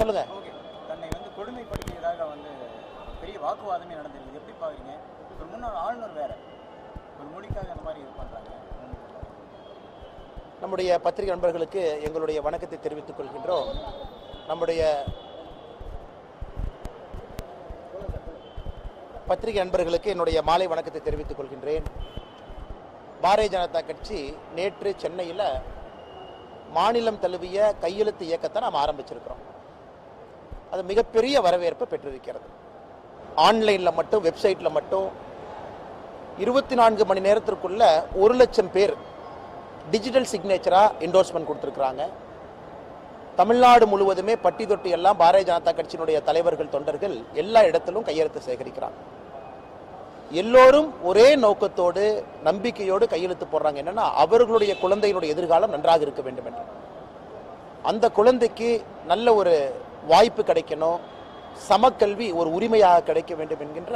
சொல்லுங்க. தன்னை வந்து கொடுமைப்படுத்தியதாக வந்து பெரிய வாக்குவாதமே நடந்திருக்கு எப்படி பாக்குறீங்க? ஒரு முன்னாள் ஆளுநர் வேற. ஒரு மொழிக்காக அந்த மாதிரி இது பண்றாங்க. நம்முடைய பத்திரிகை நண்பர்களுக்கு எங்களுடைய வணக்கத்தை தெரிவித்துக் கொள்கின்றோம். நம்முடைய பத்திரிகை நண்பர்களுக்கு என்னுடைய மாலை வணக்கத்தை தெரிவித்துக் கொள்கின்றேன். பாரதிய ஜனதா கட்சி நேற்று சென்னையில் மாநிலம் தழுவிய கையெழுத்து இயக்கத்தை நாம் ஆரம்பிச்சிருக்கிறோம். அது மிகப்பெரிய வரவேற்பை பெற்றிருக்கிறது. ஆன்லைனில் மட்டும் வெப்சைட்டில் மட்டும் இருபத்தி நான்கு மணி நேரத்திற்குள்ள ஒரு லட்சம் பேர் டிஜிட்டல் சிக்னேச்சராக என்டோர்ஸ்மெண்ட் கொடுத்துருக்குறாங்க. தமிழ்நாடு முழுவதுமே பட்டி தொட்டி எல்லாம் பாரதிய ஜனதா கட்சியினுடைய தலைவர்கள் தொண்டர்கள் எல்லா இடத்திலும் கையெழுத்து சேகரிக்கிறாங்க. எல்லோரும் ஒரே நோக்கத்தோடு நம்பிக்கையோடு கையெழுத்து போடுறாங்க. என்னன்னா அவர்களுடைய குழந்தையினுடைய எதிர்காலம் நன்றாக இருக்க வேண்டும் என்று அந்த குழந்தைக்கு நல்ல ஒரு வாய்ப்பு கிடைக்கணும். சமக்கல்வி ஒரு உரிமையாக கிடைக்க வேண்டும் என்கின்ற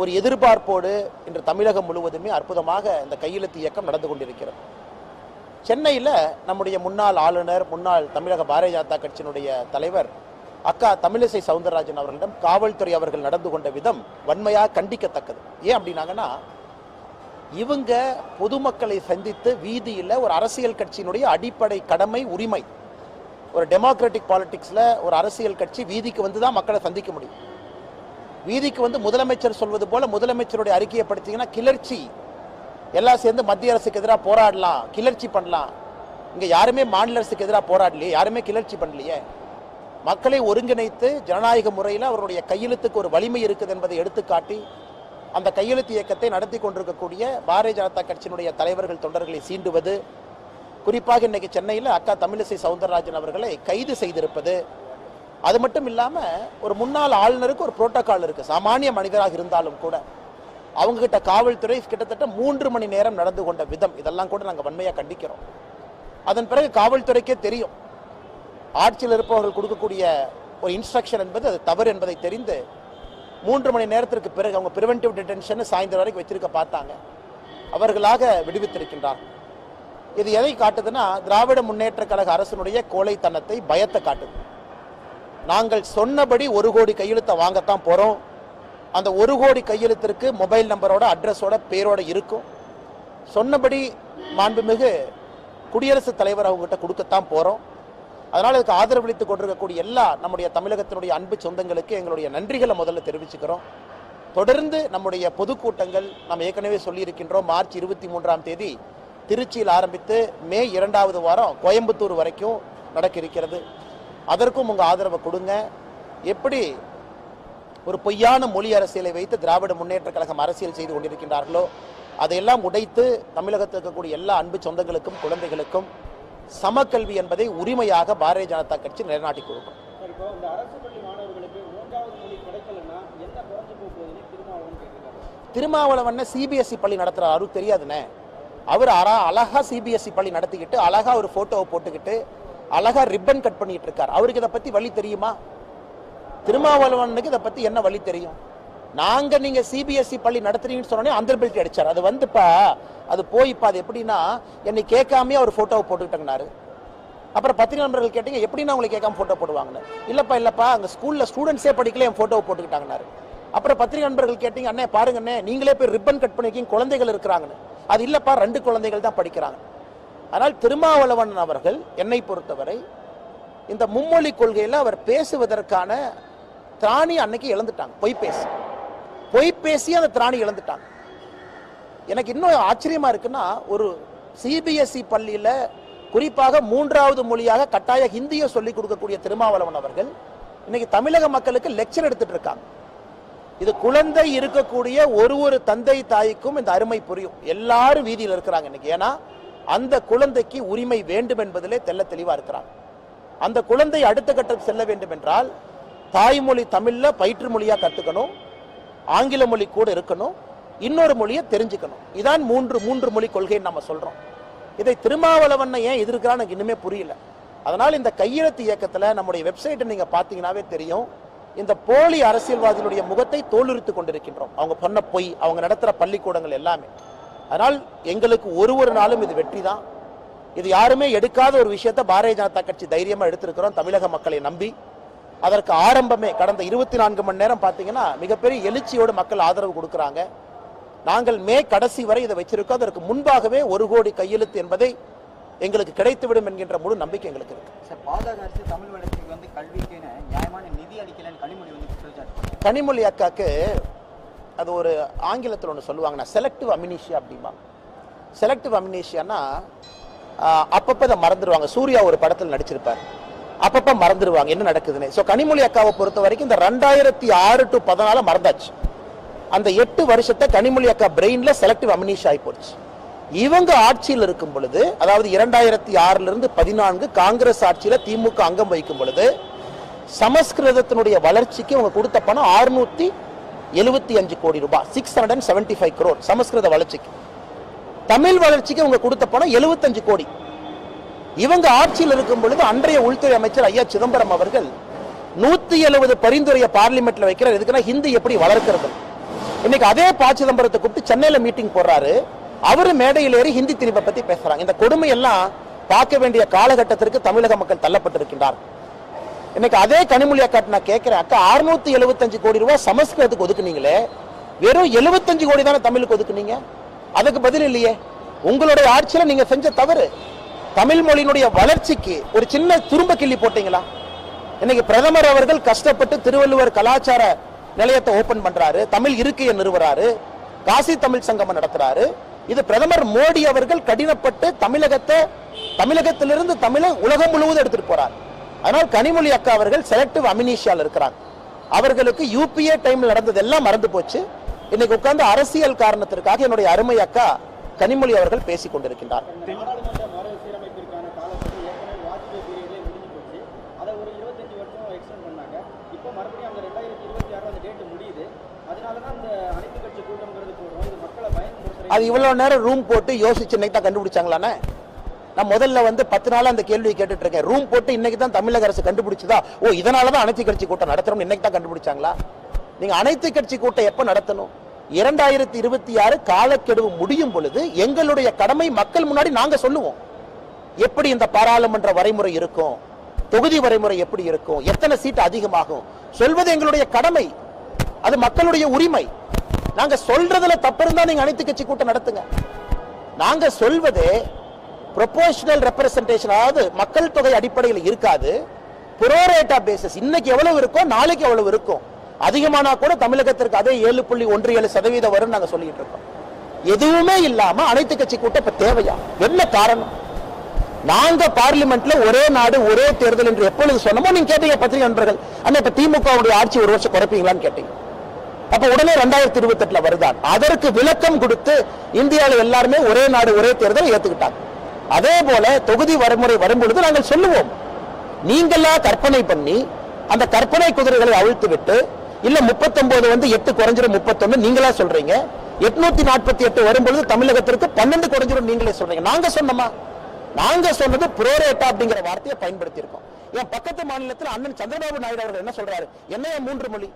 ஒரு எதிர்பார்ப்போடு இன்று தமிழகம் முழுவதுமே அற்புதமாக இந்த கையெழுத்து இயக்கம் நடந்து கொண்டிருக்கிறது. சென்னையில் நம்முடைய முன்னாள் ஆளுநர் முன்னாள் தமிழக பாரதிய ஜனதா கட்சியினுடைய தலைவர் அக்கா தமிழிசை சவுந்தரராஜன் அவர்களிடம் காவல்துறை அவர்கள் நடந்து கொண்ட விதம் வன்மையாக கண்டிக்கத்தக்கது. ஏன் அப்படின்னாங்கன்னா இவங்க பொதுமக்களை சந்தித்து வீதியில் ஒரு அரசியல் கட்சியினுடைய அடிப்படை கடமை உரிமை. ஒரு டெமோக்ராட்டிக் பாலிட்டிக்ஸில் ஒரு அரசியல் கட்சி வீதிக்கு வந்து தான் மக்களை சந்திக்க முடியும். வீதிக்கு வந்து முதலமைச்சர் சொல்வது போல் முதலமைச்சருடைய அறிக்கையை படித்தீங்கன்னா கிளர்ச்சி. எல்லாம் சேர்ந்து மத்திய அரசுக்கு எதிராக போராடலாம் கிளர்ச்சி பண்ணலாம். இங்கே யாருமே மாநில அரசுக்கு எதிராக போராடலையே யாருமே கிளர்ச்சி பண்ணலையே. மக்களை ஒருங்கிணைத்து ஜனநாயக முறையில் அவருடைய கையெழுத்துக்கு ஒரு வலிமை இருக்குது என்பதை எடுத்துக்காட்டி அந்த கையெழுத்து இயக்கத்தை நடத்தி கொண்டிருக்கக்கூடிய பாரதிய ஜனதா கட்சியினுடைய தலைவர்கள் தொண்டர்களை சீண்டுவது குறிப்பாக இன்றைக்கி சென்னையில் அக்கா தமிழிசை சவுந்தரராஜன் அவர்களை கைது செய்திருப்பது. அது மட்டும் இல்லாமல் ஒரு முன்னாள் ஆளுநருக்கு ஒரு புரோட்டோகால் இருக்குது சாமானிய மனிதராக இருந்தாலும் கூட அவங்கக்கிட்ட காவல்துறை கிட்டத்தட்ட மூன்று மணி நேரம் நடந்து கொண்ட விதம். இதெல்லாம் கூட நாங்கள் வன்மையாக கண்டிக்கிறோம். அதன் பிறகு காவல்துறைக்கே தெரியும். ஆட்சியில் இருப்பவர்கள் கொடுக்கக்கூடிய ஒரு இன்ஸ்ட்ரக்ஷன் என்பது அது தவறு என்பதை தெரிந்து மூன்று மணி நேரத்திற்கு பிறகு அவங்க பிரிவென்டிவ் டிடென்ஷன் சாயந்தரம் வரைக்கும் வச்சிருக்க பார்த்தாங்க. அவர்களாக விடுவித்திருக்கின்றார் இது எதை காட்டுதுன்னா திராவிட முன்னேற்ற கழக அரசினுடைய கோழைத்தனத்தை பயத்தை காட்டுது. நாங்கள் சொன்னபடி ஒரு கோடி கையெழுத்தை வாங்கத்தான் போறோம். அந்த ஒரு கோடி கையெழுத்திற்கு மொபைல் நம்பரோட அட்ரஸோட பேரோட இருக்கும். சொன்னபடி மாண்புமிகு குடியரசுத் தலைவர் அவங்ககிட்ட கொடுக்கத்தான் போறோம். அதனால் இதுக்கு ஆதரவளித்து கொண்டிருக்கக்கூடிய எல்லா நம்முடைய தமிழகத்தினுடைய அன்பு சொந்தங்களுக்கு எங்களுடைய நன்றிகளை முதல்ல தெரிவிச்சுக்கிறோம். தொடர்ந்து நம்முடைய பொதுக்கூட்டங்கள் நாம் ஏற்கனவே சொல்லியிருக்கின்றோம் மார்ச் இருபத்தி மூன்றாம் தேதி திருச்சியில் ஆரம்பித்து மே இரண்டாவது வாரம் கோயம்புத்தூர் வரைக்கும் நடக்க இருக்கிறது அதற்கும் உங்கள் ஆதரவை கொடுங்க. எப்படி ஒரு பொய்யான மொழி அரசியலை வைத்து திராவிட முன்னேற்ற கழகம் அரசியல் செய்து கொண்டிருக்கின்றார்களோ அதையெல்லாம் உடைத்து தமிழகத்தில் இருக்கக்கூடிய எல்லா அன்பு சொந்தங்களுக்கும் குழந்தைகளுக்கும் சமக்கல்வி என்பதை உரிமையாக பாரதிய ஜனதா கட்சி நிலைநாட்டி கொடுக்கும். திருமாவளவன் சிபிஎஸ்இ பள்ளி நடத்துறாரு தெரியாதுண்ணே. அவர் அரா அழகா சிபிஎஸ்சி பள்ளி நடத்திக்கிட்டு அழகாக ஒரு ஃபோட்டோவை போட்டுக்கிட்டு அழகா ரிப்பன் கட் பண்ணிட்டு இருக்கார். அவருக்கு இதை பற்றி வழி தெரியுமா? திருமாவளவனுக்கு இதை பற்றி என்ன வழி தெரியும்? நாங்கள் நீங்கள் சிபிஎஸ்சி பள்ளி நடத்துறீங்கன்னு சொன்னோன்னே அந்த பெல்ட் அடிச்சார். அது வந்துப்பா அது போய்ப்பா அது எப்படின்னா என்னை கேட்காமயே அவர் ஃபோட்டோவை போட்டுக்கிட்டங்கனாரு. அப்புறம் பத்திரிகை நண்பர்கள் கேட்டீங்க எப்படின்னா உங்களுக்கு கேட்காம ஃபோட்டோ போடுவாங்கன்னு. இல்லைப்பா இல்லைப்பா அங்கே ஸ்கூலில் ஸ்டூடெண்ட்ஸே படிக்கல என் ஃபோட்டோவை போட்டுக்கிட்டாங்கனாரு. அப்புறம் பத்திரிகை நண்பர்கள் கேட்டீங்க அண்ணே பாருங்க அண்ணே நீங்களே போய் ரிப்பன் கட் பண்ணிருக்கீங்க குழந்தைகள் இருக்கிறாங்கன்னு. அது இல்லப்பா ரெண்டு குழந்தைகள் தான் படிக்கிறாங்க. ஆனால் திருமாவளவன் அவர்கள் என்னை பொறுத்தவரை இந்த மும்மொழி கொள்கையில் அவர் பேசுவதற்கான திராணி அன்னைக்கு இழந்துட்டாங்க. பொய் பேசி. பொய் பேசி அந்த திராணி இழந்துட்டாங்க. எனக்கு இன்னும் ஆச்சரியமா இருக்குன்னா ஒரு சிபிஎஸ்இ பள்ளியில குறிப்பாக மூன்றாவது மொழியாக கட்டாய ஹிந்தியை சொல்லிக் கொடுக்கக்கூடிய திருமாவளவன் அவர்கள் இன்னைக்கு தமிழக மக்களுக்கு லெக்சர் எடுத்துட்டு இருக்காங்க. இது குழந்தை இருக்கக்கூடிய ஒரு ஒரு தந்தை தாய்க்கும் இந்த அருமை புரியும். எல்லாரும் வீதியில் இருக்கிறாங்க இன்னைக்கு. ஏன்னா அந்த குழந்தைக்கு உரிமை வேண்டும் என்பதிலே தெல்ல தெளிவா இருக்கிறாங்க. அந்த குழந்தை அடுத்த கட்டத்துக்கு செல்ல வேண்டும் என்றால் தாய்மொழி தமிழ்ல பயிற்று மொழியா கத்துக்கணும். ஆங்கில மொழி கூட இருக்கணும். இன்னொரு மொழியை தெரிஞ்சுக்கணும். இதான் மூன்று மூன்று மொழி கொள்கைன்னு நம்ம சொல்றோம். இதை திருமாவளவன் ஏன் எதிர்க்கிறான்னு எனக்கு இன்னுமே புரியல. அதனால் இந்த கையெழுத்து இயக்கத்தில் நம்முடைய வெப்சைட்டை நீங்கள் பார்த்தீங்கன்னாவே தெரியும். இந்த போலி அரசியல்வாதிகளுடைய முகத்தை தோலுரித்து கொண்டிருக்கின்றோம். அவங்க பண்ண பொய் அவங்க நடத்துகிற பள்ளிக்கூடங்கள் எல்லாமே. அதனால் எங்களுக்கு ஒரு ஒரு நாளும் இது வெற்றி தான். இது யாருமே எடுக்காத ஒரு விஷயத்தை பாரதிய ஜனதா கட்சி தைரியமாக எடுத்திருக்கிறோம். தமிழக மக்களை நம்பி. அதற்கு ஆரம்பமே கடந்த இருபத்தி நான்கு மணி நேரம் பார்த்தீங்கன்னா மிகப்பெரிய எழுச்சியோடு மக்கள் ஆதரவு கொடுக்குறாங்க. நாங்கள் மே கடைசி வரை இதை வச்சிருக்கோம். அதற்கு முன்பாகவே ஒரு கோடி கையெழுத்து என்பதை எங்களுக்கு கிடைத்துவிடும் என்கின்ற முழு நம்பிக்கை எங்களுக்கு இருக்கு. சார் பாஜக அரசு தமிழ் வளர்ச்சிக்கு வந்து கல்விக்குன்னு கனிமொழி அக்காவுக்கு அது ஒரு ஆங்கிலத்தில் ஒன்று சொல்லுவாங்கன்னா செலக்டிவ் அமினிஷியா அப்படிம்பாங்க. செலக்டிவ் அமினிஷியானா அப்பப்போ அதை மறந்துடுவாங்க சூர்யா ஒரு படத்தில் நடிச்சிருப்பார். அப்பப்போ மறந்துடுவாங்க என்ன நடக்குதுன்னு. ஸோ கனிமொழி அக்காவை பொறுத்த வரைக்கும் இந்த ரெண்டாயிரத்தி ஆறு டு பதினாலு மறந்தாச்சு. அந்த எட்டு வருஷத்தை கனிமொழி அக்கா பிரெயினில் செலக்டிவ் அமினிஷ் ஆகி போச்சு. இவங்க ஆட்சியில் இருக்கும் பொழுது அதாவது இரண்டாயிரத்தி ஆறுலேருந்து பதினான்கு காங்கிரஸ் ஆட்சியில் திமுக அங்கம் வகிக்கும் பொழுது சமஸ்கிருதத்தினுடைய வளர்ச்சிக்கு அவங்க கொடுத்த பணம் ஆறுநூத்தி எழுபத்தி அஞ்சு கோடி ரூபாய். Six hundred and seventy five crore சமஸ்கிருத வளர்ச்சிக்கு. தமிழ் வளர்ச்சிக்கு அவங்க கொடுத்த பணம் 75 கோடி. இவங்க ஆட்சியில் இருக்கும் பொழுது அன்றைய உள்துறை அமைச்சர் ஐயா சிதம்பரம் அவர்கள் நூத்தி எழுபது பரிந்துரையை பார்லிமெண்ட்ல வைக்கிறார். எதுக்குன்னா ஹிந்தி எப்படி வளர்க்கிறது? இன்னைக்கு அதே ப சிதம்பரத்தை கூப்பிட்டு சென்னையில மீட்டிங் போடுறாரு. அவரு மேடையில் ஏறி ஹிந்தி திணிப்பை பத்தி பேசுறாங்க. இந்த கொடுமை எல்லாம் பார்க்க வேண்டிய காலகட்டத்திற்கு தமிழக மக்கள் தள்ளப்பட்டிருக்கின்றார் இன்னைக்கு அதே கனிமொழி அக்கா நான் கேட்கிறேன் அக்கா 675 எழுபத்தஞ்சு கோடி ரூபாய் சமஸ்கிருதத்துக்கு ஒதுக்குனீங்களே. வெறும் 75 கோடி தானே தமிழுக்கு ஒதுக்குனீங்க? அதுக்கு பதில் இல்லையே. உங்களுடைய ஆட்சியில நீங்க செஞ்ச தவறு. தமிழ் மொழியினுடைய வளர்ச்சிக்கு ஒரு சின்ன துரும்ப கிள்ளி போட்டீங்களா? இன்னைக்கு பிரதமர் அவர்கள் கஷ்டப்பட்டு திருவள்ளுவர் கலாச்சார நிலையத்தை ஓபன் பண்றாரு. தமிழ் இருக்கையை நிறுவுறாரு. காசி தமிழ் சங்கமம் நடத்துறாரு. இது பிரதமர் மோடி அவர்கள் கடினப்பட்டு தமிழகத்தை தமிழகத்திலிருந்து தமிழை உலகம் முழுவதும் எடுத்துட்டு போறார். அதனால் கனிமொழி அக்கா அவர்கள் செலக்டிவ் அமினிஷியால் இருக்கிறாங்க. அவர்களுக்கு யூபிஏ டைம்ல நடந்தது எல்லாம் மறந்து போச்சு. இன்னைக்கு உட்கார்ந்து அரசியல் காரணத்திற்காக என்னுடைய அருமை அக்கா கனிமொழி அவர்கள் பேசிக் கொண்டிருக்கின்றார். அதை இவ்வளவு நேரம் ரூம் போட்டு யோசிச்சு தான் கண்டுபிடிச்சாங்களானே? நான் முதல்ல வந்து பத்து நாள் அந்த கேள்வியை கேட்டுட்டு இருக்கேன். ரூம் போட்டு இன்னைக்கு தான் தமிழக அரசு கண்டுபிடிச்சதா? ஓ இதனால தான் அனைத்து கட்சி கூட்டம் நடத்துறோம் இன்னைக்கு தான் கண்டுபிடிச்சாங்களா? நீங்க அனைத்து கட்சி கூட்டம் எப்ப நடத்தணும்? இரண்டாயிரத்தி இருபத்தி ஆறு காலக்கெடுவு முடியும் பொழுது எங்களுடைய கடமை மக்கள் முன்னாடி நாங்க சொல்லுவோம். எப்படி இந்த பாராளுமன்ற வரைமுறை இருக்கும்? தொகுதி வரைமுறை எப்படி இருக்கும்? எத்தனை சீட் அதிகமாகும்? சொல்வது எங்களுடைய கடமை. அது மக்களுடைய உரிமை. நாங்க சொல்றதுல தப்பு இருந்தா நீங்க அனைத்து கட்சி கூட்டம் நடத்துங்க. நாங்க சொல்வது ப்ரொபோஷனல் ரெப்ரசன்டேஷன் அதாவது மக்கள் தொகை அடிப்படையில் இருக்காது. புரோரேட்டா பேசிஸ் இன்னைக்கு எவ்வளவு இருக்கோ நாளைக்கு எவ்வளவு இருக்கும் அதிகமானா கூட தமிழகத்திற்கு அதே ஏழு புள்ளி ஒன்று ஏழு சதவீதம் வரும் நாங்க சொல்லிட்டு இருக்கோம். எதுவுமே இல்லாம அனைத்து கட்சி கூட்டம் இப்ப தேவையா? என்ன காரணம்? நாங்க பார்லிமெண்ட்ல ஒரே நாடு ஒரே தேர்தல் என்று எப்பொழுது சொன்னமோ நீங்க கேட்டீங்க பத்திரிகை நண்பர்கள். அண்ணா இப்ப திமுகவுடைய ஆட்சி ஒரு வருஷம் குறைப்பீங்களான்னு கேட்டீங்க. அப்ப உடனே ரெண்டாயிரத்தி இருபத்தி எட்டுல வருதான் அதற்கு விளக்கம் கொடுத்து இந்தியாவில் எல்லாருமே ஒரே நாடு ஒரே தேர்தல் ஏத்துக்கிட்டாங்க. அதே போல தொகுதி வரைமுறை வரும்பொழுது நாங்கள் சொல்லுவோம். நீங்களா கற்பனை பண்ணி அந்த கற்பனை குதிரைகளை அவிழ்த்து விட்டு இல்ல 39 வந்து எட்டு குறைஞ்சிரும் முப்பத்தொன்னு நீங்களா சொல்றீங்க. எட்நூத்தி நாற்பத்தி எட்டு வரும்பொழுது தமிழகத்திற்கு பன்னெண்டு குறைஞ்சிரும் நீங்களே சொல்றீங்க. நாங்க சொன்னோமா? நாங்க சொன்னது புரோரேட்டா அப்படிங்கிற வார்த்தையை பயன்படுத்தி இருக்கோம் என் பக்கத்து மாநிலத்தில் அண்ணன் சந்திரபாபு நாயுடு அவர்கள் என்ன சொல்றாரு? என்ன மூன்று மொழி?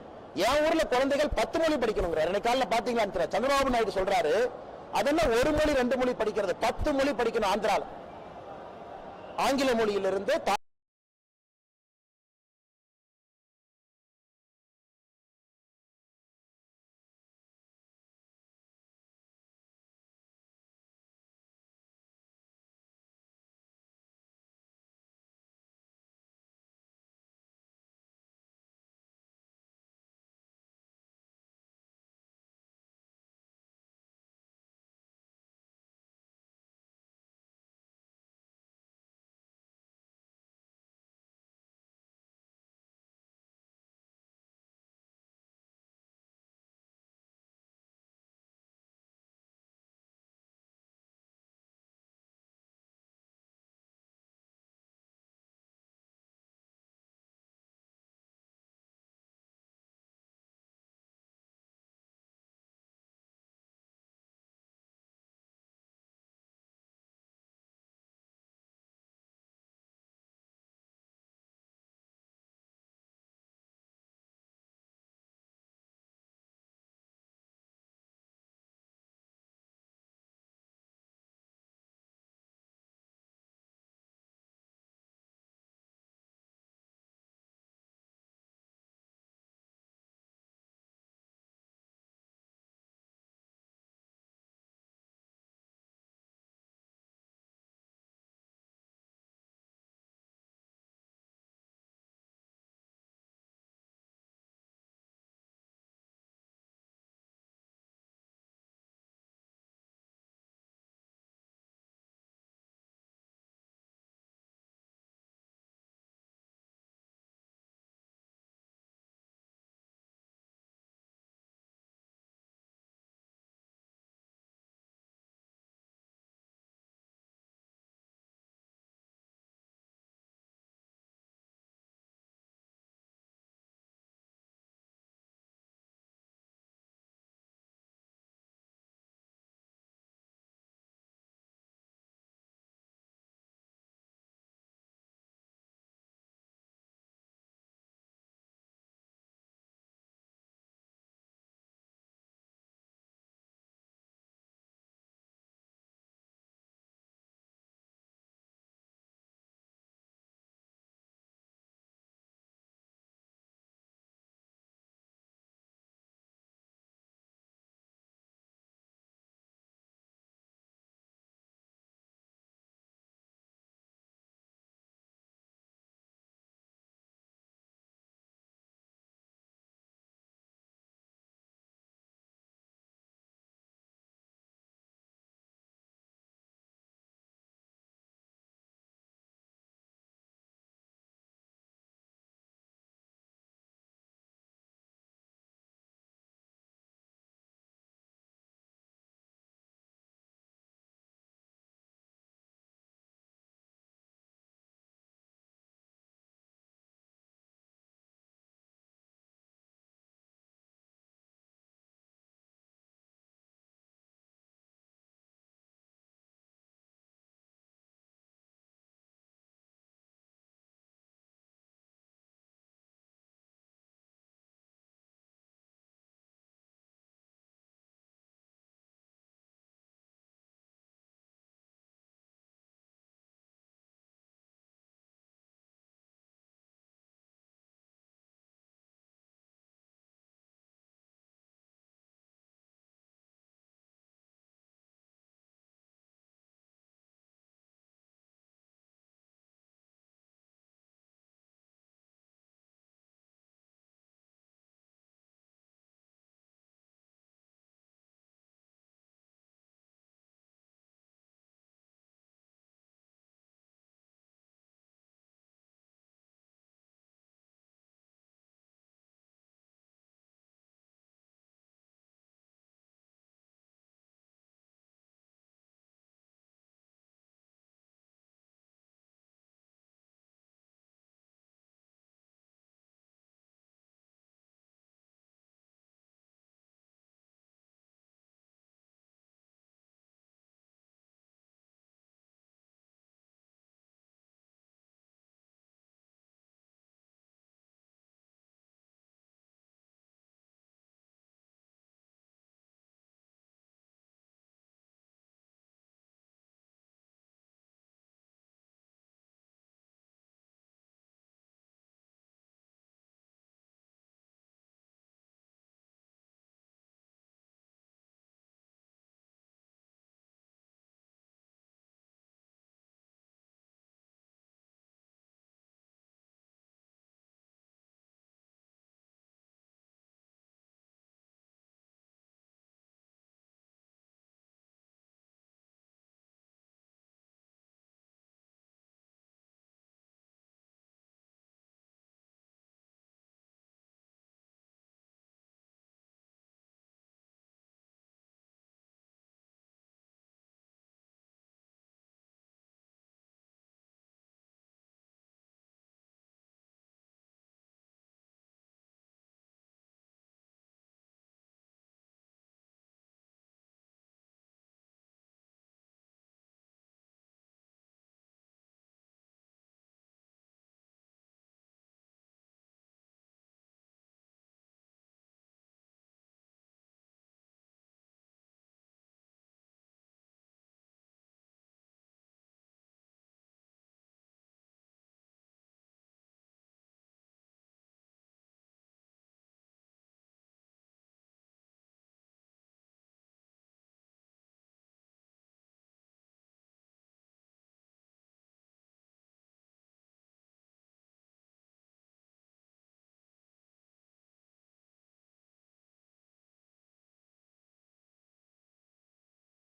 என் ஊர்ல குழந்தைகள் பத்து மொழி படிக்கணுங்கிறார். இன்னைக்கு காலையில் பாத்தீங்களா சந்திரபாபு நாயுடு சொல்றாரு அதெல்லாம் ஒரு மொழி ரெண்டு மொழி படிக்கிறது? பத்து மொழி படிக்கணும் ஆந்திரால. ஆங்கில மொழியிலிருந்து